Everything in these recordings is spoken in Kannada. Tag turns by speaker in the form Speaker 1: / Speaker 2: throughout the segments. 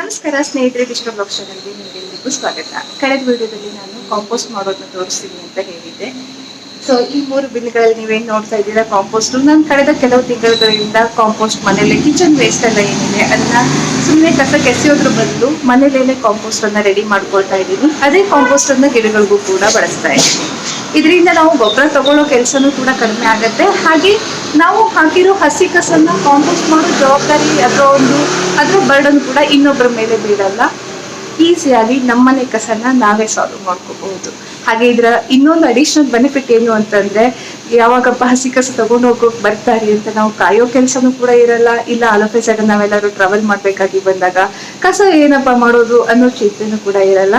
Speaker 1: ನಮಸ್ಕಾರ ಸ್ನೇಹಿತರೆ ವಿಶ್ವ ಚಾನಲ್ಗೆ ನಿಮಗೆಲ್ಲರಿಗೂ ಸ್ವಾಗತ. ಕಳೆದ ವಿಡಿಯೋದಲ್ಲಿ ನಾನು ಕಾಂಪೋಸ್ಟ್ ಮಾಡೋದನ್ನ ತೋರಿಸ್ತೀನಿ ಅಂತ ಹೇಳಿದ್ದೆ. ಸೊ ಈ ಮೂರು ಬಿಲ್ಗಳಲ್ಲಿ ನೀವೇನು ನೋಡ್ತಾ ಇದ್ದೀರಾ ಕಾಂಪೋಸ್ಟ್ ನಾನು ಕಳೆದ ಕೆಲವು ತಿಂಗಳುಗಳಿಂದ ಕಾಂಪೋಸ್ಟ್ ಮನೇಲಿ ಕಿಚನ್ ವೇಸ್ಟ್ ಎಲ್ಲ ಏನಿದೆ, ಅದನ್ನ ಸುಮ್ಮನೆ ಕಸ ಕೆಸೆಯೋದ್ರ ಬದಲು ಮನೇಲೇನೆ ಕಾಂಪೋಸ್ಟ್ ಅನ್ನ ರೆಡಿ ಮಾಡ್ಕೊಳ್ತಾ ಇದ್ದೀನಿ ಅದೇ ಕಾಂಪೋಸ್ಟ್ ಅನ್ನ ಗಿಡಗಳಿಗೂ ಕೂಡ ಬಳಸ್ತಾ ಇದ್ದೀನಿ ಇದರಿಂದ ನಾವು ಗೊಬ್ಬರ ತಗೊಳ್ಳೋ ಕೆಲಸನೂ ಕೂಡ ಕಡಿಮೆ ಆಗುತ್ತೆ. ಹಾಗೆ ನಾವು ಹಾಕಿರೋ ಹಸಿ ಕಸನ್ನ ಕಾಂಪೋಸ್ಟ್ ಮಾಡೋ ಜವಾಬ್ದಾರಿ ಅಥವಾ ಒಂದು, ಅದರ ಬರ್ಡನ್ ಕೂಡ ಇನ್ನೊಬ್ಬರ ಮೇಲೆ ಬೀಳಲ್ಲ. ಈಸಿಯಾಗಿ ನಮ್ಮನೆ ಕಸನ್ನ ನಾವೇ ಸಾಲ್ವ್ ಮಾಡ್ಕೋಬಹುದು. ಹಾಗೆ ಇದರ ಇನ್ನೊಂದು ಅಡಿಷನಲ್ ಬೆನಿಫಿಟ್ ಏನು ಅಂತಂದ್ರೆ ಯಾವಾಗಪ್ಪ ಹಸಿ ಕಸ ತಗೊಂಡು ಹೋಗೋಕ್ ಬರ್ತಾರೆ ಅಂತ ನಾವು ಕಾಯೋ ಕೆಲಸನೂ ಕೂಡ ಇರಲ್ಲ. ಇಲ್ಲ, ಅಲಪೆ ಸೈಡ್ ನಾವೆಲ್ಲರೂ ಟ್ರಾವೆಲ್ ಮಾಡ್ಬೇಕಾಗಿ ಬಂದಾಗ ಕಸ ಏನಪ್ಪ ಮಾಡೋದು ಅನ್ನೋ ಚಿಂತೆನೂ ಕೂಡ ಇರಲ್ಲ.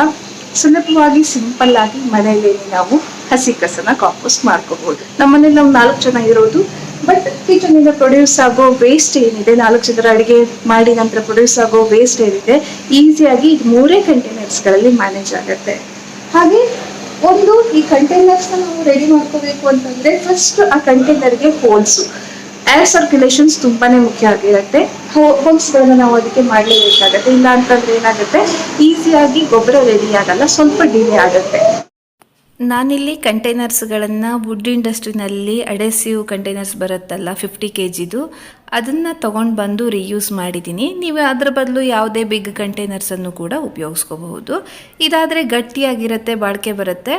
Speaker 1: ಸುಲಭವಾಗಿ ಸಿಂಪಲ್ ಆಗಿ ಮನೆಯಲ್ಲಿ ನಾವು ಹಸಿ ಕಸನ ಕಾಂಪೋಸ್ಟ್ ಮಾಡ್ಕೋಬಹುದು ನಮ್ಮನೇಲಿ ನಾವು ನಾಲ್ಕು ಜನ ಇರೋದು ಬಟ್ ಕಿಚನ್ ಇಂದ ಪ್ರೊಡ್ಯೂಸ್ ಆಗೋ ವೇಸ್ಟ್ ಏನಿದೆ, ನಾಲ್ಕು ಜನರ ಅಡಿಗೆ ಮಾಡಿ ನಂತರ ಪ್ರೊಡ್ಯೂಸ್ ಆಗೋ ವೇಸ್ಟ್ ಏನಿದೆ ಈಸಿಯಾಗಿ ಮೂರೇ ಕಂಟೈನರ್ಸ್ಗಳಲ್ಲಿ ಮ್ಯಾನೇಜ್ ಆಗುತ್ತೆ. ಹಾಗೆ ಒಂದು, ಈ ಕಂಟೈನರ್ಸ್ ನಾವು ರೆಡಿ ಮಾಡ್ಕೋಬೇಕು ಅಂತಂದ್ರೆ ಫಸ್ಟ್ ಆ ಕಂಟೈನರ್ಗೆ ಹೋಲ್ಸು ಏರ್ ಸರ್ಕ್ಯುಲೇಷನ್ಸ್ ತುಂಬಾನೇ ಮುಖ್ಯ ಆಗಿರುತ್ತೆ. ಹೋಲ್ಸ್ಗಳನ್ನ ನಾವು ಅದಕ್ಕೆ ಮಾಡಲೇಬೇಕಾಗತ್ತೆ. ಇಲ್ಲ ಅಂತಂದ್ರೆ ಏನಾಗುತ್ತೆ? ಈಸಿಯಾಗಿ ಗೊಬ್ಬರ ರೆಡಿ ಆಗಲ್ಲ, ಸ್ವಲ್ಪ ಡಿಲೇ ಆಗುತ್ತೆ.
Speaker 2: ನಾನಿಲ್ಲಿ ಕಂಟೈನರ್ಸ್ಗಳನ್ನು ವುಡ್ ಇಂಡಸ್ಟ್ರಿನಲ್ಲಿ ಅಡೆಸಿವ್ ಕಂಟೈನರ್ಸ್ ಬರುತ್ತಲ್ಲ ಫಿಫ್ಟಿ ಕೆ ಜಿದು ಅದನ್ನು ತೊಗೊಂಡು ಬಂದು ರೀಯೂಸ್ ಮಾಡಿದ್ದೀನಿ ನೀವು ಅದರ ಬದಲು ಯಾವುದೇ ಬಿಗ್ ಕಂಟೈನರ್ಸನ್ನು ಕೂಡ ಉಪಯೋಗಿಸ್ಕೋಬಹುದು. ಇದಾದರೆ ಗಟ್ಟಿಯಾಗಿರುತ್ತೆ, ಬಾಳಿಕೆ ಬರುತ್ತೆ.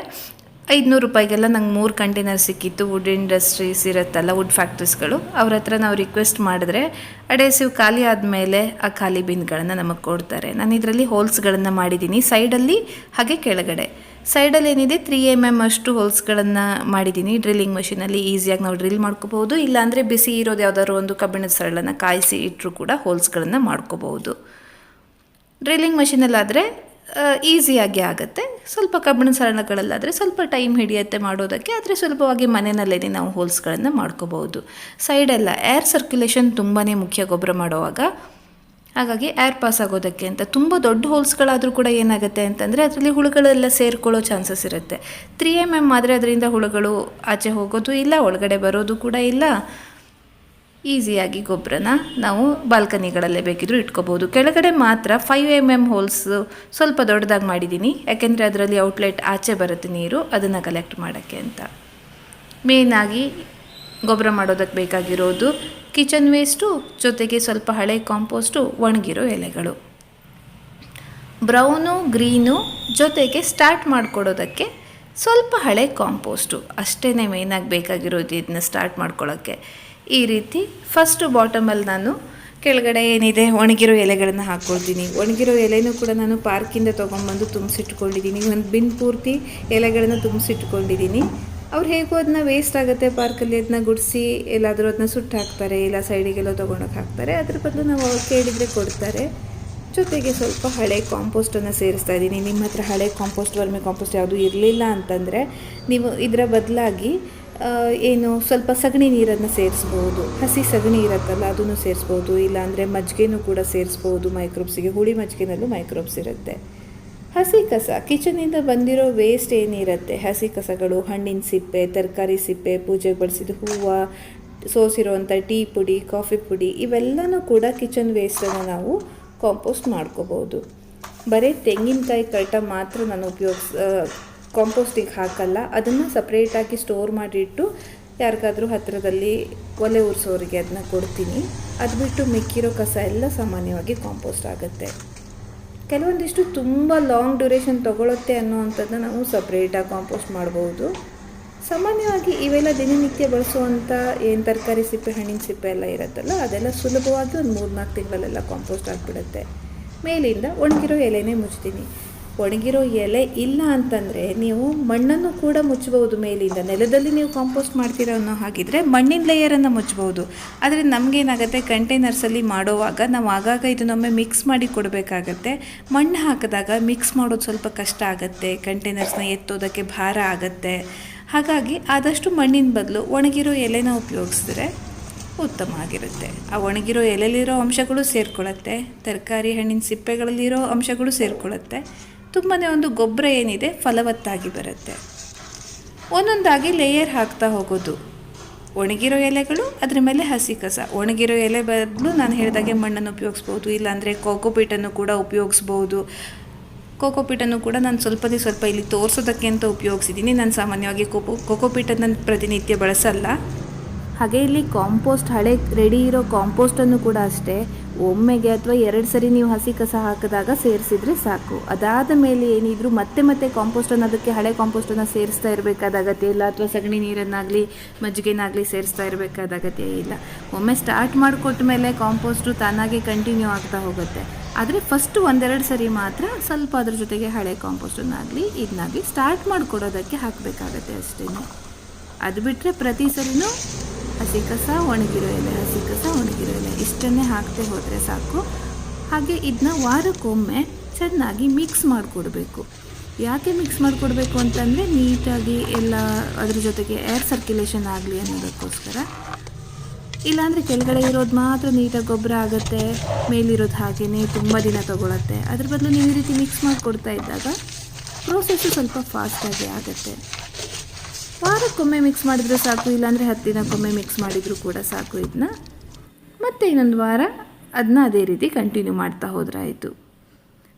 Speaker 2: ಐದುನೂರು ರೂಪಾಯಿಗೆಲ್ಲ ನಂಗೆ ಮೂರು ಕಂಟೈನರ್ ಸಿಕ್ಕಿತ್ತು ವುಡ್ ಇಂಡಸ್ಟ್ರೀಸ್ ಇರುತ್ತಲ್ಲ ವುಡ್ ಫ್ಯಾಕ್ಟ್ರೀಸ್ಗಳು ಅವ್ರ ಹತ್ರ ನಾವು ರಿಕ್ವೆಸ್ಟ್ ಮಾಡಿದ್ರೆ ಅಡೇಸಿವ್ ಖಾಲಿ ಆದಮೇಲೆ ಆ ಖಾಲಿ ಬಿನ್ಗಳನ್ನು ನಮಗೆ ಕೊಡ್ತಾರೆ. ನಾನು ಇದರಲ್ಲಿ ಹೋಲ್ಸ್ಗಳನ್ನು ಮಾಡಿದ್ದೀನಿ. ಸೈಡಲ್ಲಿ ಹಾಗೆ ಕೆಳಗಡೆ. ಸೈಡಲ್ಲಿ ಏನಿದೆ? ತ್ರೀ ಎಂ ಎಂ ಅಷ್ಟು ಹೋಲ್ಸ್ಗಳನ್ನು ಮಾಡಿದ್ದೀನಿ. ಡ್ರಿಲ್ಲಿಂಗ್ ಮೆಷಿನಲ್ಲಿ ಈಸಿಯಾಗಿ ನಾವು ಡ್ರಿಲ್ ಮಾಡ್ಕೋಬಹುದು. ಇಲ್ಲಾಂದರೆ ಬಿಸಿ ಇರೋದು ಯಾವುದಾದ್ರು ಒಂದು ಕಬ್ಬಿಣದ ಸರಳನ್ನು ಕಾಯಿಸಿ ಇಟ್ಟರು ಕೂಡ ಹೋಲ್ಸ್ಗಳನ್ನು ಮಾಡ್ಕೋಬಹುದು. ಡ್ರಿಲ್ಲಿಂಗ್ ಮಷೀನಲ್ಲಾದರೆ ಈಸಿಯಾಗಿ ಆಗುತ್ತೆ. ಸ್ವಲ್ಪ ಕಬ್ಬಿಣ ಸರಳಗಳಲ್ಲಾದರೆ ಸ್ವಲ್ಪ ಟೈಮ್ ಹಿಡಿಯುತ್ತೆ ಮಾಡೋದಕ್ಕೆ, ಆದರೆ ಸುಲಭವಾಗಿ ಮನೆಯಲ್ಲೇ ನಾವು ಹೋಲ್ಸ್ಗಳನ್ನು ಮಾಡ್ಕೋಬಹುದು. ಸೈಡೆಲ್ಲ ಏರ್ ಸರ್ಕ್ಯುಲೇಷನ್ ತುಂಬಾ ಮುಖ್ಯ ಗೊಬ್ಬರ ಮಾಡುವಾಗ. ಹಾಗಾಗಿ ಏರ್ ಪಾಸ್ ಆಗೋದಕ್ಕೆ ಅಂತ ತುಂಬ ದೊಡ್ಡ ಹೋಲ್ಸ್ಗಳಾದರೂ ಕೂಡ ಏನಾಗುತ್ತೆ ಅಂತಂದರೆ ಅದರಲ್ಲಿ ಹುಳುಗಳೆಲ್ಲ ಸೇರಿಕೊಳ್ಳೋ ಚಾನ್ಸಸ್ ಇರುತ್ತೆ. ತ್ರೀ ಎಂ ಎಂ ಆದರೆ ಅದರಿಂದ ಹುಳುಗಳು ಆಚೆ ಹೋಗೋದು ಇಲ್ಲ, ಒಳಗಡೆ ಬರೋದು ಕೂಡ ಇಲ್ಲ. ಈಸಿಯಾಗಿ ಗೊಬ್ಬರನ ನಾವು ಬಾಲ್ಕನಿಗಳಲ್ಲೇ ಬೇಕಿದ್ರೂ ಇಟ್ಕೋಬೋದು. ಕೆಳಗಡೆ ಮಾತ್ರ ಫೈವ್ ಎಂ ಎಂ ಹೋಲ್ಸ್ ಸ್ವಲ್ಪ ದೊಡ್ಡದಾಗಿ ಮಾಡಿದ್ದೀನಿ. ಯಾಕೆಂದರೆ ಅದರಲ್ಲಿ ಔಟ್ಲೆಟ್ ಆಚೆ ಬರುತ್ತೆ ನೀರು, ಅದನ್ನು ಕಲೆಕ್ಟ್ ಮಾಡೋಕ್ಕೆ ಅಂತ. ಮೇನಾಗಿ ಗೊಬ್ಬರ ಮಾಡೋದಕ್ಕೆ ಬೇಕಾಗಿರೋದು ಕಿಚನ್ ವೇಸ್ಟು ಜೊತೆಗೆ ಸ್ವಲ್ಪ ಹಳೆ ಕಾಂಪೋಸ್ಟು ಒಣಗಿರೋ ಎಲೆಗಳು. ಬ್ರೌನು ಗ್ರೀನು ಜೊತೆಗೆ ಸ್ಟಾರ್ಟ್ ಮಾಡಿಕೊಡೋದಕ್ಕೆ ಸ್ವಲ್ಪ ಹಳೆ ಕಾಂಪೋಸ್ಟು ಅಷ್ಟೇ ಮೇಯ್ನಾಗಿ ಬೇಕಾಗಿರೋದು ಇದನ್ನ ಸ್ಟಾರ್ಟ್ ಮಾಡ್ಕೊಳ್ಳೋಕ್ಕೆ ಈ ರೀತಿ ಫಸ್ಟು ಬಾಟಮಲ್ಲಿ ನಾನು ಕೆಳಗಡೆ ಏನಿದೆ, ಒಣಗಿರೋ ಎಲೆಗಳನ್ನು ಹಾಕ್ಕೊಳ್ತೀನಿ. ಒಣಗಿರೋ ಎಲೆನೂ ಕೂಡ ನಾನು ಪಾರ್ಕಿಂದ ತೊಗೊಂಬಂದು ತುಂಬಿಸಿಟ್ಕೊಂಡಿದ್ದೀನಿ. ಒಂದು ಬಿನ್ ಪೂರ್ತಿ ಎಲೆಗಳನ್ನು ತುಂಬಿಸಿಟ್ಕೊಂಡಿದ್ದೀನಿ. ಅವ್ರು ಹೇಗೂ ಅದನ್ನ ವೇಸ್ಟ್ ಆಗುತ್ತೆ ಪಾರ್ಕಲ್ಲಿ ಅದನ್ನ ಗುಡಿಸಿ, ಎಲ್ಲಾದರೂ ಅದನ್ನ ಸುಟ್ಟು ಹಾಕ್ತಾರೆ, ಇಲ್ಲ ಸೈಡಿಗೆಲ್ಲ ತೊಗೊಂಡೋಗಿ ಹಾಕ್ತಾರೆ. ಅದ್ರ ಬದಲು ನಾವು ಕೇಳಿದರೆ ಕೊಡ್ತಾರೆ. ಜೊತೆಗೆ ಸ್ವಲ್ಪ ಹಳೆ ಕಾಂಪೋಸ್ಟನ್ನು ಸೇರಿಸ್ತಾ ಇದ್ದೀನಿ. ನಿಮ್ಮ ಹತ್ರ ಹಳೆ ಕಾಂಪೋಸ್ಟ್ ವರ್ಮಿ ಕಾಂಪೋಸ್ಟ್ ಯಾವುದು ಇರಲಿಲ್ಲ ಅಂತಂದರೆ, ನೀವು ಇದರ ಬದಲಾಗಿ ಏನು ಸ್ವಲ್ಪ ಸಗಣಿ ನೀರನ್ನು ಸೇರಿಸ್ಬೋದು. ಹಸಿ ಸಗಣಿ ಇರುತ್ತಲ್ಲ, ಅದನ್ನು ಸೇರಿಸ್ಬೋದು. ಇಲ್ಲಾಂದರೆ ಮಜ್ಜಿಗೆನೂ ಕೂಡ ಸೇರಿಸ್ಬೋದು. ಮೈಕ್ರೋಬ್ಸಿಗೆ ಹುಳಿ ಮಜ್ಜಿಗೆನಲ್ಲೂ ಮೈಕ್ರೋಬ್ಸ್ ಇರುತ್ತೆ. ಹಸಿ ಕಸ ಕಿಚನಿಂದ ಬಂದಿರೋ ವೇಸ್ಟ್ ಏನಿರುತ್ತೆ? ಹಸಿ ಕಸಗಳು, ಹಣ್ಣಿನ ಸಿಪ್ಪೆ, ತರಕಾರಿ ಸಿಪ್ಪೆ, ಪೂಜೆಗೆ ಬಳಸಿದ ಹೂವು, ಸೋಸಿರೋವಂಥ ಟೀ ಪುಡಿ, ಕಾಫಿ ಪುಡಿ, ಇವೆಲ್ಲನೂ ಕೂಡ ಕಿಚನ್ ವೇಸ್ಟನ್ನು ನಾವು ಕಾಂಪೋಸ್ಟ್ ಮಾಡ್ಕೋಬೋದು. ಬರೀ ತೆಂಗಿನಕಾಯಿ ಕಳ್ಟ ಮಾತ್ರ ನಾನು ಉಪಯೋಗಿಸ್ ಕಾಂಪೋಸ್ಟಿಗೆ ಹಾಕಲ್ಲ, ಅದನ್ನು ಸಪ್ರೇಟಾಗಿ ಸ್ಟೋರ್ ಮಾಡಿಟ್ಟು ಯಾರಿಗಾದರೂ ಹತ್ತಿರದಲ್ಲಿ ಒಲೆ ಉರಿಸೋರಿಗೆ ಅದನ್ನ ಕೊಡ್ತೀನಿ. ಅದು ಬಿಟ್ಟು ಮಿಕ್ಕಿರೋ ಕಸ ಎಲ್ಲ ಸಾಮಾನ್ಯವಾಗಿ ಕಾಂಪೋಸ್ಟ್ ಆಗುತ್ತೆ. ಕೆಲವೊಂದಿಷ್ಟು ತುಂಬ ಲಾಂಗ್ ಡ್ಯೂರೇಷನ್ ತೊಗೊಳುತ್ತೆ ಅನ್ನೋವಂಥದ್ದನ್ನ ನಾವು ಸಪ್ರೇಟಾಗಿ ಕಾಂಪೋಸ್ಟ್ ಮಾಡ್ಬೋದು. ಸಾಮಾನ್ಯವಾಗಿ ಇವೆಲ್ಲ ದಿನನಿತ್ಯ ಬಳಸುವಂಥ ಏನು ತರಕಾರಿ ಸಿಪ್ಪೆ, ಹಣ್ಣಿನ ಸಿಪ್ಪೆ ಎಲ್ಲ ಇರುತ್ತಲ್ಲ, ಅದೆಲ್ಲ ಸುಲಭವಾಗಿ ಒಂದು ಮೂರು ನಾಲ್ಕು ತಿಂಗಳಲ್ಲೆಲ್ಲ ಕಾಂಪೋಸ್ಟ್ ಆಗಿಬಿಡುತ್ತೆ. ಮೇಲಿಂದ ಒಣಗಿರೋ ಎಲೆನೇ ಮುಚ್ತೀನಿ. ಒಣಗಿರೋ ಎಲೆ ಇಲ್ಲ ಅಂತಂದರೆ ನೀವು ಮಣ್ಣನ್ನು ಕೂಡ ಮುಚ್ಚಬಹುದು ಮೇಲಿಂದ. ನೆಲದಲ್ಲಿ ನೀವು ಕಾಂಪೋಸ್ಟ್ ಮಾಡ್ತೀರಾ ಅನ್ನೋ ಹಾಗಿದ್ರೆ ಮಣ್ಣಿನ ಲೇಯರನ್ನು ಮುಚ್ಚಬಹುದು. ಆದರೆ ನಮಗೇನಾಗುತ್ತೆ ಕಂಟೈನರ್ಸಲ್ಲಿ ಮಾಡೋವಾಗ ನಾವು ಆಗಾಗ ಇದನ್ನೊಮ್ಮೆ ಮಿಕ್ಸ್ ಮಾಡಿ ಕೊಡಬೇಕಾಗತ್ತೆ. ಮಣ್ಣು ಹಾಕಿದಾಗ ಮಿಕ್ಸ್ ಮಾಡೋದು ಸ್ವಲ್ಪ ಕಷ್ಟ ಆಗುತ್ತೆ ಕಂಟೈನರ್ಸ್ನ ಎತ್ತೋದಕ್ಕೆ ಭಾರ ಆಗುತ್ತೆ. ಹಾಗಾಗಿ ಆದಷ್ಟು ಮಣ್ಣಿನ ಬದಲು ಒಣಗಿರೋ ಎಲೆನ ಉಪಯೋಗಿಸಿದ್ರೆ ಉತ್ತಮ ಆಗಿರುತ್ತೆ. ಆ ಒಣಗಿರೋ ಎಲೆಲಿರೋ ಅಂಶಗಳು ಸೇರ್ಕೊಳ್ಳುತ್ತೆ ತರಕಾರಿ ಹಣ್ಣಿನ ಸಿಪ್ಪೆಗಳಲ್ಲಿರೋ ಅಂಶಗಳು ಸೇರ್ಕೊಳ್ಳುತ್ತೆ ತುಂಬಾ ಒಂದು ಗೊಬ್ಬರ ಏನಿದೆ, ಫಲವತ್ತಾಗಿ ಬರುತ್ತೆ. ಒಂದೊಂದಾಗಿ ಲೇಯರ್ ಹಾಕ್ತಾ ಹೋಗೋದು. ಒಣಗಿರೋ ಎಲೆಗಳು, ಅದರ ಮೇಲೆ ಹಸಿ ಕಸ. ಒಣಗಿರೋ ಎಲೆ ಬದಲು ನಾನು ಹೇಳಿದಾಗೆ ಮಣ್ಣನ್ನು ಉಪಯೋಗಿಸ್ಬೋದು, ಇಲ್ಲಾಂದರೆ ಕೋಕೋಪೀಟನ್ನು ಕೂಡ ಉಪಯೋಗಿಸ್ಬೋದು. ಕೋಕೋಪೀಟನ್ನು ಕೂಡ ನಾನು ಸ್ವಲ್ಪದೇ ಸ್ವಲ್ಪ ಇಲ್ಲಿ ತೋರಿಸೋದಕ್ಕೆ ಅಂತ ಉಪಯೋಗಿಸಿದ್ದೀನಿ ನಾನು ಸಾಮಾನ್ಯವಾಗಿ ಕೋಕೋ ಕೋಕೋಪೀಟನ್ನು ಪ್ರತಿನಿತ್ಯ ಬಳಸಲ್ಲ. ಹಾಗೆ ಇಲ್ಲಿ ಕಾಂಪೋಸ್ಟ್ ಹಳೆ ರೆಡಿ ಇರೋ ಕಾಂಪೋಸ್ಟನ್ನು ಕೂಡ ಅಷ್ಟೇ. ಒಮ್ಮೆಗೆ ಅಥವಾ ಎರಡು ಸರಿ ನೀವು ಹಸಿ ಕಸ ಹಾಕಿದಾಗ ಸೇರಿಸಿದ್ರೆ ಸಾಕು. ಅದಾದ ಮೇಲೆ ಏನಿದ್ರೂ ಮತ್ತೆ ಮತ್ತೆ ಕಾಂಪೋಸ್ಟನ್ನು ಅದಕ್ಕೆ ಹಳೆ ಕಾಂಪೋಸ್ಟನ್ನು ಸೇರಿಸ್ತಾ ಇರಬೇಕಾದ ಅಗತ್ಯ ಇಲ್ಲ, ಅಥವಾ ಸಗಣಿ ನೀರನ್ನಾಗಲಿ, ಮಜ್ಜಿಗೆನಾಗಲಿ ಸೇರಿಸ್ತಾ ಇರಬೇಕಾದ ಅಗತ್ಯ ಇಲ್ಲ. ಒಮ್ಮೆ ಸ್ಟಾರ್ಟ್ ಮಾಡಿಕೊಟ್ಟ ಮೇಲೆ ಕಾಂಪೋಸ್ಟು ತಾನಾಗೆ ಕಂಟಿನ್ಯೂ ಆಗ್ತಾ ಹೋಗುತ್ತೆ. ಆದರೆ ಫಸ್ಟು ಒಂದೆರಡು ಸರಿ ಮಾತ್ರ ಸ್ವಲ್ಪ ಅದ್ರ ಜೊತೆಗೆ ಹಳೆ ಕಾಂಪೋಸ್ಟನ್ನಾಗಲಿ ಇದನ್ನಾಗಲಿ ಸ್ಟಾರ್ಟ್ ಮಾಡಿಕೊಡೋದಕ್ಕೆ ಹಾಕಬೇಕಾಗತ್ತೆ ಅಷ್ಟೇ ಅದು ಬಿಟ್ಟರೆ ಪ್ರತಿ ಸರಿನೂ ಹಸಿ ಕಸ, ಒಣಗಿರೋ ಎಲೆ, ಹಸಿ ಕಸ, ಒಣಗಿರೋ ಎಲೆ. ಇಷ್ಟನ್ನೇ ಹಾಕ್ತೇ ಹೋದರೆ ಸಾಕು. ಹಾಗೆ ಇದನ್ನ ವಾರಕ್ಕೊಮ್ಮೆ ಚೆನ್ನಾಗಿ ಮಿಕ್ಸ್ ಮಾಡಿಕೊಡ್ಬೇಕು. ಯಾಕೆ ಮಿಕ್ಸ್ ಮಾಡಿಕೊಡ್ಬೇಕು ಅಂತಂದರೆ ನೀಟಾಗಿ ಎಲ್ಲ ಅದ್ರ ಜೊತೆಗೆ ಏರ್ ಸರ್ಕ್ಯುಲೇಷನ್ ಆಗಲಿ ಅನ್ನೋದಕ್ಕೋಸ್ಕರ. ಇಲ್ಲಾಂದರೆ ಕೆಳಗಡೆ ಇರೋದು ಮಾತ್ರ ನೀಟಾಗಿ ಗೊಬ್ಬರ ಆಗುತ್ತೆ, ಮೇಲಿರೋದು ಹಾಗೇ ತುಂಬ ದಿನ ತೊಗೊಳತ್ತೆ. ಅದ್ರ ಬದಲು ನೀವು ಈ ರೀತಿ ಮಿಕ್ಸ್ ಮಾಡಿಕೊಡ್ತಾ ಇದ್ದಾಗ ಪ್ರೋಸೆಸ್ಸು ಸ್ವಲ್ಪ ಫಾಸ್ಟಾಗಿ ಆಗುತ್ತೆ. ವಾರಕ್ಕೊಮ್ಮೆ ಮಿಕ್ಸ್ ಮಾಡಿದ್ರೆ ಸಾಕು, ಇಲ್ಲಾಂದರೆ ಹತ್ತು ದಿನಕ್ಕೊಮ್ಮೆ ಮಿಕ್ಸ್ ಮಾಡಿದರೂ ಕೂಡ ಸಾಕು ಇದನ್ನ. ಮತ್ತೆ ಇನ್ನೊಂದು ವಾರ ಅದನ್ನ ಅದೇ ರೀತಿ ಕಂಟಿನ್ಯೂ ಮಾಡ್ತಾ ಹೋದ್ರಾಯಿತು.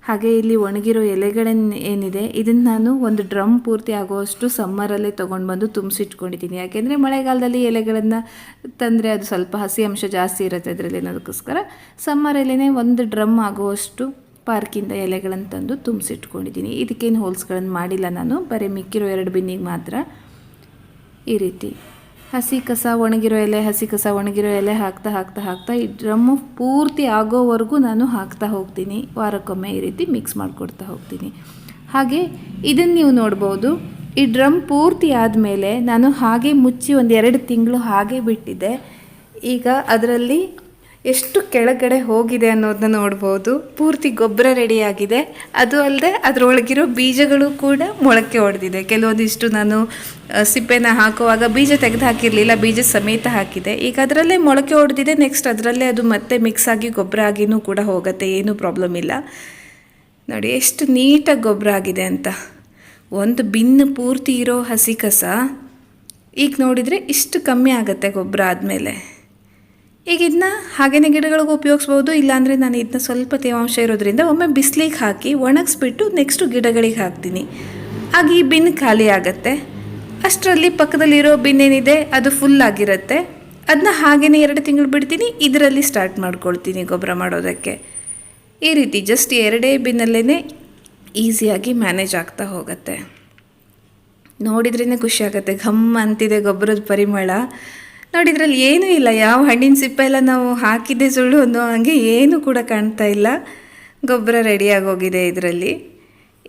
Speaker 2: ಹಾಗೆ ಇಲ್ಲಿ ಒಣಗಿರೋ ಎಲೆಗಳನ್ನ ಏನಿದೆ ಇದನ್ನು ನಾನು ಒಂದು ಡ್ರಮ್ ಪೂರ್ತಿ ಆಗುವಷ್ಟು ಸಮ್ಮರಲ್ಲೇ ತೊಗೊಂಡು ಬಂದು ತುಂಬಿಸಿಟ್ಕೊಂಡಿದ್ದೀನಿ. ಯಾಕೆಂದರೆ ಮಳೆಗಾಲದಲ್ಲಿ ಎಲೆಗಳನ್ನು ತಂದರೆ ಅದು ಸ್ವಲ್ಪ ಹಸಿ ಅಂಶ ಜಾಸ್ತಿ ಇರುತ್ತೆ ಅದರಲ್ಲಿ ಅನ್ನೋದಕ್ಕೋಸ್ಕರ. ಸಮ್ಮರಲ್ಲೇ ಒಂದು ಡ್ರಮ್ ಆಗುವಷ್ಟು ಪಾರ್ಕಿಂದ ಎಲೆಗಳನ್ನು ತಂದು ತುಂಬಿಸಿಟ್ಕೊಂಡಿದ್ದೀನಿ. ಇದಕ್ಕೇನು ಹೋಲ್ಸ್ಗಳನ್ನು ಮಾಡಿಲ್ಲ ನಾನು, ಬರೀ ಮಿಕ್ಕಿರೋ ಎರಡು ಬಿನ್ನಿಗೆ ಮಾತ್ರ. ಈ ರೀತಿ. ಹಸಿ ಕಸ, ಒಣಗಿರೋ ಎಲೆ, ಹಸಿ ಕಸ, ಒಣಗಿರೋ ಎಲೆ ಹಾಕ್ತಾ ಹಾಕ್ತಾ ಹಾಕ್ತಾ ಈ ಡ್ರಮ್ಮು ಪೂರ್ತಿ ಆಗೋವರೆಗೂ ನಾನು ಹಾಕ್ತಾ ಹೋಗ್ತೀನಿ. ವಾರಕ್ಕೊಮ್ಮೆ ಈ ರೀತಿ ಮಿಕ್ಸ್ ಮಾಡಿಕೊಡ್ತಾ ಹೋಗ್ತೀನಿ. ಹಾಗೆ ಇದನ್ನು ನೀವು ನೋಡ್ಬೋದು. ಈ ಡ್ರಮ್ ಪೂರ್ತಿ ಆದಮೇಲೆ ನಾನು ಹಾಗೆ ಮುಚ್ಚಿ ಒಂದು ಎರಡು ತಿಂಗಳು ಹಾಗೆ ಬಿಟ್ಟಿದ್ದೆ. ಈಗ ಅದರಲ್ಲಿ ಎಷ್ಟು ಕೆಳಗಡೆ ಹೋಗಿದೆ ಅನ್ನೋದನ್ನ ನೋಡ್ಬೋದು. ಪೂರ್ತಿ ಗೊಬ್ಬರ ರೆಡಿಯಾಗಿದೆ. ಅದು ಅಲ್ಲದೆ ಅದರೊಳಗಿರೋ ಬೀಜಗಳು ಕೂಡ ಮೊಳಕೆ ಹೊಡೆದಿದೆ ಕೆಲವೊಂದಿಷ್ಟು ನಾನು ಸಿಪ್ಪೆನ ಹಾಕುವಾಗ ಬೀಜ ತೆಗೆದು ಹಾಕಿರಲಿಲ್ಲ ಬೀಜ ಸಮೇತ ಹಾಕಿದೆ. ಈಗ ಅದರಲ್ಲೇ ಮೊಳಕೆ ಹೊಡೆದಿದೆ ನೆಕ್ಸ್ಟ್ ಅದರಲ್ಲೇ ಅದು ಮತ್ತೆ ಮಿಕ್ಸ್ ಆಗಿ ಗೊಬ್ಬರ ಆಗಿನೂ ಕೂಡ ಹೋಗುತ್ತೆ, ಏನೂ ಪ್ರಾಬ್ಲಮ್ ಇಲ್ಲ. ನೋಡಿ, ಎಷ್ಟು ನೀಟಾಗಿ ಗೊಬ್ಬರ ಆಗಿದೆ ಅಂತ. ಒಂದು ಬಿನ್ನು ಪೂರ್ತಿ ಇರೋ ಹಸಿ ಕಸ. ಈಗ ನೋಡಿದರೆ ಇಷ್ಟು ಕಮ್ಮಿ ಆಗುತ್ತೆ ಗೊಬ್ಬರ ಆದಮೇಲೆ. ಈಗ ಇದನ್ನ ಹಾಗೆಯೇ ಗಿಡಗಳಿಗೆ ಉಪಯೋಗಿಸ್ಬೋದು, ಇಲ್ಲಾಂದರೆ ನಾನು ಇದನ್ನ ಸ್ವಲ್ಪ ತೇವಾಂಶ ಇರೋದ್ರಿಂದ ಒಮ್ಮೆ ಬಿಸಿಲಿಗೆ ಹಾಕಿ ಒಣಗಿಸ್ಬಿಟ್ಟು ನೆಕ್ಸ್ಟು ಗಿಡಗಳಿಗೆ ಹಾಕ್ತೀನಿ. ಆಗ ಈ ಬಿನ್ ಖಾಲಿ ಆಗುತ್ತೆ. ಅಷ್ಟರಲ್ಲಿ ಪಕ್ಕದಲ್ಲಿರೋ ಬಿನ್ ಏನಿದೆ, ಅದು ಫುಲ್ ಆಗಿರುತ್ತೆ. ಅದನ್ನ ಹಾಗೆಯೇ ಎರಡು ತಿಂಗಳು ಬಿಡ್ತೀನಿ, ಇದರಲ್ಲಿ ಸ್ಟಾರ್ಟ್ ಮಾಡ್ಕೊಳ್ತೀನಿ ಗೊಬ್ಬರ ಮಾಡೋದಕ್ಕೆ. ಈ ರೀತಿ ಜಸ್ಟ್ ಎರಡೇ ಬಿನ್ನಲ್ಲೇ ಈಸಿಯಾಗಿ ಮ್ಯಾನೇಜ್ ಆಗ್ತಾ ಹೋಗುತ್ತೆ. ನೋಡಿದ್ರೇ ಖುಷಿ ಆಗುತ್ತೆ. ಘಮ್ ಅಂತಿದೆ ಗೊಬ್ಬರದ ಪರಿಮಳ. ನೋಡಿದ್ರಲ್ಲಿ ಏನೂ ಇಲ್ಲ. ಯಾವ ಹಣ್ಣಿನ ಸಿಪ್ಪೆ ಎಲ್ಲ ನಾವು ಹಾಕಿದ್ದೆ ಸುಳ್ಳು ಅನ್ನೋ ಹಾಗೆ ಏನೂ ಕೂಡ ಕಾಣ್ತಾ ಇಲ್ಲ. ಗೊಬ್ಬರ ರೆಡಿಯಾಗಿ ಹೋಗಿದೆ ಇದರಲ್ಲಿ.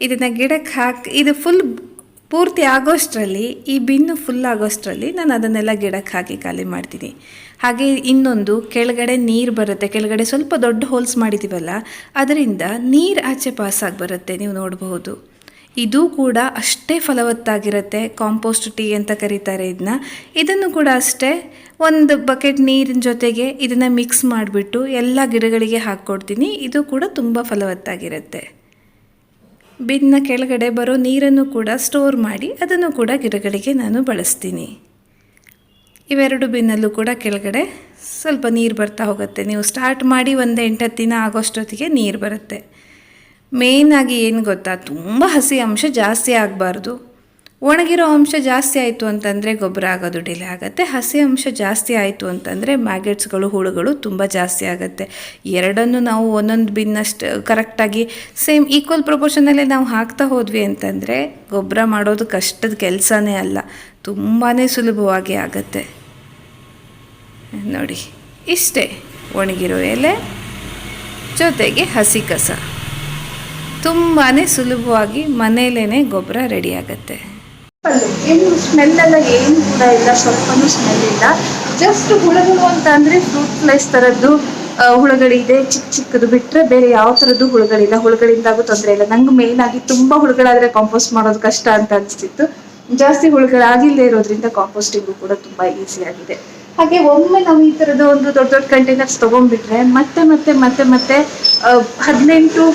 Speaker 2: ಇದನ್ನು ಗಿಡಕ್ಕೆ ಹಾಕಿ, ಇದು ಫುಲ್ ಪೂರ್ತಿ ಆಗೋಷ್ಟರಲ್ಲಿ, ಈ ಬಿನ್ನು ಫುಲ್ ಆಗೋಷ್ಟರಲ್ಲಿ ನಾನು ಅದನ್ನೆಲ್ಲ ಗಿಡಕ್ಕೆ ಹಾಕಿ ಖಾಲಿ ಮಾಡ್ತೀನಿ. ಹಾಗೆ ಇನ್ನೊಂದು, ಕೆಳಗಡೆ ನೀರು ಬರುತ್ತೆ. ಕೆಳಗಡೆ ಸ್ವಲ್ಪ ದೊಡ್ಡ ಹೋಲ್ಸ್ ಮಾಡಿದ್ದೀವಲ್ಲ ಅದರಿಂದ ನೀರು ಆಚೆ ಪಾಸಾಗಿ ಬರುತ್ತೆ, ನೀವು ನೋಡಬಹುದು. ಇದು ಕೂಡ ಅಷ್ಟೇ ಫಲವತ್ತಾಗಿರುತ್ತೆ ಕಾಂಪೋಸ್ಟ್ ಟೀ ಅಂತ ಕರೀತಾರೆ ಇದನ್ನ ಇದನ್ನು ಕೂಡ ಅಷ್ಟೇ, ಒಂದು ಬಕೆಟ್ ನೀರಿನ ಜೊತೆಗೆ ಇದನ್ನು ಮಿಕ್ಸ್ ಮಾಡಿಬಿಟ್ಟು ಎಲ್ಲ ಗಿಡಗಳಿಗೆ ಹಾಕ್ಕೊಡ್ತೀನಿ. ಇದು ಕೂಡ ತುಂಬ ಫಲವತ್ತಾಗಿರುತ್ತೆ. ಬಿನ್ನ ಕೆಳಗಡೆ ಬರೋ ನೀರನ್ನು ಕೂಡ ಸ್ಟೋರ್ ಮಾಡಿ, ಅದನ್ನು ಕೂಡ ಗಿಡಗಳಿಗೆ ನಾನು ಬಳಸ್ತೀನಿ. ಇವೆರಡು ಬಿನ್ನಲ್ಲೂ ಕೂಡ ಕೆಳಗಡೆ ಸ್ವಲ್ಪ ನೀರು ಬರ್ತಾ ಹೋಗುತ್ತೆ. ನೀವು ಸ್ಟಾರ್ಟ್ ಮಾಡಿ ಒಂದು ಎಂಟತ್ತು ದಿನ ಆಗೋಷ್ಟೊತ್ತಿಗೆ ನೀರು ಬರುತ್ತೆ. ಮೇಯ್ನಾಗಿ ಏನು ಗೊತ್ತಾ? ತುಂಬ ಹಸಿ ಅಂಶ ಜಾಸ್ತಿ ಆಗಬಾರ್ದು. ಒಣಗಿರೋ ಅಂಶ ಜಾಸ್ತಿ ಆಯಿತು ಅಂತಂದರೆ ಗೊಬ್ಬರ ಆಗೋದು ಡಿಲೇ ಆಗುತ್ತೆ. ಹಸಿ ಅಂಶ ಜಾಸ್ತಿ ಆಯಿತು ಅಂತಂದರೆ ಮ್ಯಾಗೆಟ್ಸ್ಗಳು ಹುಳುಗಳು ತುಂಬ ಜಾಸ್ತಿ ಆಗುತ್ತೆ. ಎರಡನ್ನು ನಾವು ಒಂದೊಂದು ಬಿನ್ನಷ್ಟು ಕರೆಕ್ಟಾಗಿ ಸೇಮ್ ಈಕ್ವಲ್ ಪ್ರೊಪೋರ್ಷನಲ್ಲೇ ನಾವು ಹಾಕ್ತಾ ಹೋದ್ವಿ ಅಂತಂದರೆ ಗೊಬ್ಬರ ಮಾಡೋದು ಕಷ್ಟದ ಕೆಲಸನೇ ಅಲ್ಲ. ತುಂಬಾ ಸುಲಭವಾಗಿ ಆಗುತ್ತೆ. ನೋಡಿ, ಇಷ್ಟೇ. ಒಣಗಿರೋ ಎಲೆ ಜೊತೆಗೆ ಹಸಿ ಕಸ. ತುಂಬಾ ಸುಲಭವಾಗಿ ಮನೆಯಲ್ಲೇ ಗೊಬ್ಬರ ರೆಡಿ ಆಗುತ್ತೆ
Speaker 1: ಏನು ಸ್ಮೆಲ್ ಎಲ್ಲ ಏನು ಕೂಡ ಇಲ್ಲ, ಸ್ವಲ್ಪನೂ ಸ್ಮೆಲ್ ಇಲ್ಲ. ಜಸ್ಟ್ ಹುಳುಗಳು ಅಂತ ಅಂದ್ರೆ ಫ್ರೂಟ್ ಫ್ಲೈಸ್ ತರದ್ದು ಹುಳಗಳಿದೆ ಚಿಕ್ಕ ಚಿಕ್ಕದು ಬಿಟ್ರೆ ಬೇರೆ ಯಾವ ತರದ್ದು ಹುಳುಗಳಿಲ್ಲ ಹುಳುಗಳಿಂದಾಗೂ ತೊಂದರೆ ಇಲ್ಲ. ನಂಗೆ ಮೇನ್ ಆಗಿ ತುಂಬಾ ಹುಳುಗಳಾದರೆ ಕಾಂಪೋಸ್ಟ್ ಮಾಡೋದು ಕಷ್ಟ ಅಂತ ಅನಿಸ್ತಿತ್ತು. ಜಾಸ್ತಿ ಹುಳುಗಳಾಗಿಲ್ಲದೆ ಇರೋದ್ರಿಂದ ಕಾಂಪೋಸ್ಟಿಂಗು ಕೂಡ ತುಂಬಾ ಈಸಿ ಆಗಿದೆ. ಹಾಗೆ ಒಮ್ಮೆ ನಾವು ಈ ತರದ ಒಂದು ದೊಡ್ಡ ದೊಡ್ಡ ಕಂಟೈನರ್ಸ್ ತಗೊಂಡ್ಬಿಟ್ರೆ ಮತ್ತೆ ಮತ್ತೆ ಮತ್ತೆ ಮತ್ತೆ ಹದಿನೆಂಟು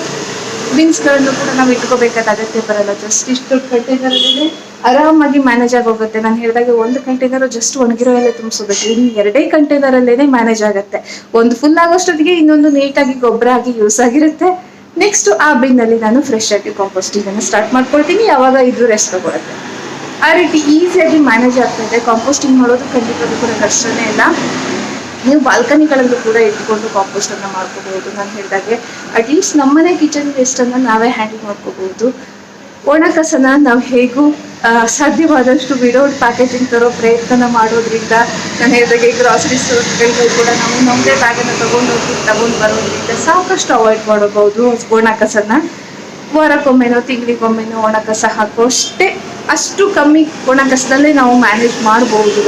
Speaker 1: ಬಿನ್ಸ್ಗಳನ್ನು ಕೂಡ ನಾವು ಇಟ್ಕೋಬೇಕಾದ ಅಗತ್ಯ ಬರಲ್ಲ. ಜಸ್ಟ್ ಇಷ್ಟು ಕಂಟೈನರ್ ಅಲ್ಲಿ ಆರಾಮಾಗಿ ಮ್ಯಾನೇಜ್ ಆಗೋಗುತ್ತೆ. ನಾನು ಹೇಳಿದಾಗೆ ಒಂದು ಕಂಟೈನರ್ ಜಸ್ಟ್ ಒಣಗಿರೋ ಎಲ್ಲ ತುಂಬಿಸೋಬೇಕು ಇನ್ನು ಎರಡೇ ಕಂಟೈನರ್ ಅಲ್ಲೇನೆ ಮ್ಯಾನೇಜ್ ಆಗುತ್ತೆ. ಒಂದು ಫುಲ್ ಆಗೋಷ್ಟೊತ್ತಿಗೆ ಇನ್ನೊಂದು ನೀಟಾಗಿ ಗೊಬ್ಬರ ಆಗಿ ಯೂಸ್ ಆಗಿರುತ್ತೆ. ನೆಕ್ಸ್ಟ್ ಆ ಬಿನ್ನಲ್ಲಿ ನಾನು ಫ್ರೆಶ್ ಆಗಿ ಕಾಂಪೋಸ್ಟಿಂಗ್ ಅನ್ನು ಸ್ಟಾರ್ಟ್ ಮಾಡ್ಕೊಳ್ತೀನಿ. ಯಾವಾಗ ಇದು ರೆಸ್ಟ್ ತಗೊಳುತ್ತೆ. ಆ ರೀತಿ ಈಸಿಯಾಗಿ ಮ್ಯಾನೇಜ್ ಆಗ್ತಾ ಇದೆ. ಕಾಂಪೋಸ್ಟಿಂಗ್ ಮಾಡೋದು ಖಂಡಿತವಾಗೂ ಕೂಡ ಕಷ್ಟನೇ ಇಲ್ಲ ನೀವು ಬಾಲ್ಕನಿಗಳಲ್ಲೂ ಕೂಡ ಇಟ್ಕೊಂಡು ಕಾಂಪೋಸ್ಟ್ ಅನ್ನ ಮಾಡ್ಕೋಬಹುದು. ನಾನು ಹೇಳಿದಾಗೆ ಅಟ್ಲೀಸ್ಟ್ ನಮ್ಮನೆ ಕಿಚನ್ ವೇಸ್ಟ್ ಅನ್ನ ನಾವೇ ಹ್ಯಾಂಡಲ್ ಮಾಡ್ಕೋಬಹುದು. ಒಣ ಕಸನ ನಾವು ಹೇಗೂ ಸಾಧ್ಯವಾದಷ್ಟು ವಿಡೌಟ್ ಪ್ಯಾಕೇಜಿಂಗ್ ತರೋ ಪ್ರಯತ್ನ ಮಾಡೋದ್ರಿಂದ, ನಾನು ಹೇಳಿದಾಗೆ ಗ್ರಾಸರಿ ಸ್ಟೋರ್ಗಳಿಗೂ ಕೂಡ ನಾವು ನಮ್ಮದೇ ಬ್ಯಾಗನ್ನು ತಗೊಂಡು ಹೋಗಿ ತಗೊಂಡು ಬರೋದ್ರಿಂದ ಸಾಕಷ್ಟು ಅವಾಯ್ಡ್ ಮಾಡಬಹುದು ಒಣ ಕಸನ ವಾರಕ್ಕೊಮ್ಮೆನೋ, ತಿಂಗಳಿಗೊಮ್ಮೆನೋ ಒಣ ಕಸ ಹಾಕೋ ಅಷ್ಟೇ, ಅಷ್ಟು ಕಮ್ಮಿ ಒಣ ಕಸದಲ್ಲೇ ನಾವು ಮ್ಯಾನೇಜ್ ಮಾಡಬಹುದು.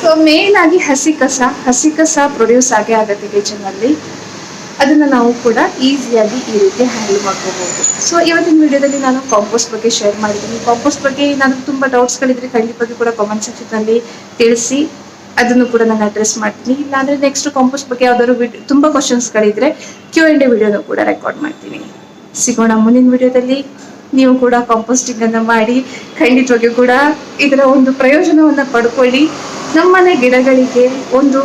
Speaker 1: ಸೊ ಮೇನ್ ಆಗಿ ಹಸಿ ಕಸ ಹಸಿ ಕಸ ಪ್ರೊಡ್ಯೂಸ್ ಆಗೇ ಆಗುತ್ತೆ ಕಿಚನ್ ಅಲ್ಲಿ. ಅದನ್ನ ನಾವು ಕೂಡ ಈಸಿಯಾಗಿ ಈ ರೀತಿ ಹ್ಯಾಂಡಲ್ ಮಾಡ್ಕೋಬಹುದು ಸೊ ಇವತ್ತಿನ ವಿಡಿಯೋದಲ್ಲಿ ನಾನು ಕಾಂಪೋಸ್ಟ್ ಬಗ್ಗೆ ಶೇರ್ ಮಾಡಿದ್ದೀನಿ. ಕಾಂಪೋಸ್ಟ್ ಬಗ್ಗೆ ನಾನು ತುಂಬಾ ಡೌಟ್ಸ್ಗಳಿದ್ರೆ ಖಂಡಿತವಾಗಿ ಕೂಡ ಕಾಮೆಂಟ್ ಸೆಕ್ಷನ್ ಅಲ್ಲಿ ತಿಳಿಸಿ ಅದನ್ನು ಕೂಡ ನಾನು ಅಡ್ರೆಸ್ ಮಾಡ್ತೀನಿ. ಇಲ್ಲಾಂದ್ರೆ ನೆಕ್ಸ್ಟ್ ಕಾಂಪೋಸ್ಟ್ ಬಗ್ಗೆ ಯಾವ್ದಾದ್ರು ವಿಡಿಯೋ ತುಂಬಾ ಕ್ವಶನ್ಸ್ಗಳಿದ್ರೆ ಕ್ಯೂ ಎಂಡ್ ಎ ವಿಡಿಯೋನು ಕೂಡ ರೆಕಾರ್ಡ್ ಮಾಡ್ತೀನಿ. ಸಿಗೋಣ ಮುಂದಿನ ವಿಡಿಯೋದಲ್ಲಿ. ನೀವು ಕೂಡ ಕಾಂಪೋಸ್ಟಿಂಗ್ ಅನ್ನ ಮಾಡಿ ಖಂಡಿತವಾಗಿಯೂ ಕೂಡ ಇದರ ಒಂದು ಪ್ರಯೋಜನವನ್ನ ಪಡ್ಕೊಳ್ಳಿ. ನಮ್ಮನೆ ಗಿಡಗಳಿಗೆ ಒಂದು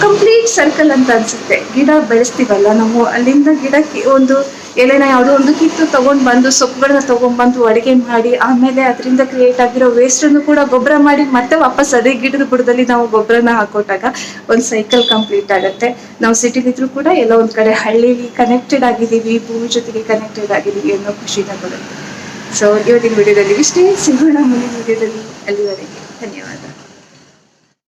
Speaker 1: ಕಂಪ್ಲೀಟ್ ಸರ್ಕಲ್ ಅಂತ ಅನ್ಸುತ್ತೆ. ಗಿಡ ಬೆಳೆಸ್ತೀವಲ್ಲ ನಾವು, ಅಲ್ಲಿಂದ ಗಿಡಕ್ಕೆ ಒಂದು ಎಲೆನ ಯಾವುದೋ ಒಂದು ಕಿತ್ತು ತಗೊಂಡ್ ಬಂದು ಸೊಪ್ಪುಗಳನ್ನ ತಗೊಂಡ್ ಬಂದು ಅಡಿಗೆ ಮಾಡಿ, ಆಮೇಲೆ ಅದರಿಂದ ಕ್ರಿಯೇಟ್ ಆಗಿರೋ ವೇಸ್ಟ್ ಅನ್ನು ಕೂಡ ಗೊಬ್ಬರ ಮಾಡಿ ಮತ್ತೆ ವಾಪಸ್ ಅದೇ ಗಿಡದ ಬುಡದಲ್ಲಿ ನಾವು ಗೊಬ್ಬರನ ಹಾಕೊಟ್ಟಾಗ ಒಂದು ಸೈಕಲ್ ಕಂಪ್ಲೀಟ್ ಆಗುತ್ತೆ. ನಾವು ಸಿಟಿಲಿದ್ರು ಕೂಡ ಎಲ್ಲೋ ಒಂದ್ ಕಡೆ ಹಳ್ಳಿಲಿ ಕನೆಕ್ಟೆಡ್ ಆಗಿದ್ದೀವಿ, ಭೂಮಿ ಜೊತೆಗೆ ಕನೆಕ್ಟೆಡ್ ಆಗಿದ್ದೀವಿ ಅನ್ನೋ ಖುಷಿನ ಬರುತ್ತೆ ಸೊ ಇವತ್ತಿನ ವಿಡಿಯೋದಲ್ಲಿ ಇಷ್ಟೇ. ಸಿಗೋಣ ಮುಂದಿನ ವಿಡಿಯೋದಲ್ಲಿ ಅಲ್ಲಿವರೆಗೆ. ಧನ್ಯವಾದ.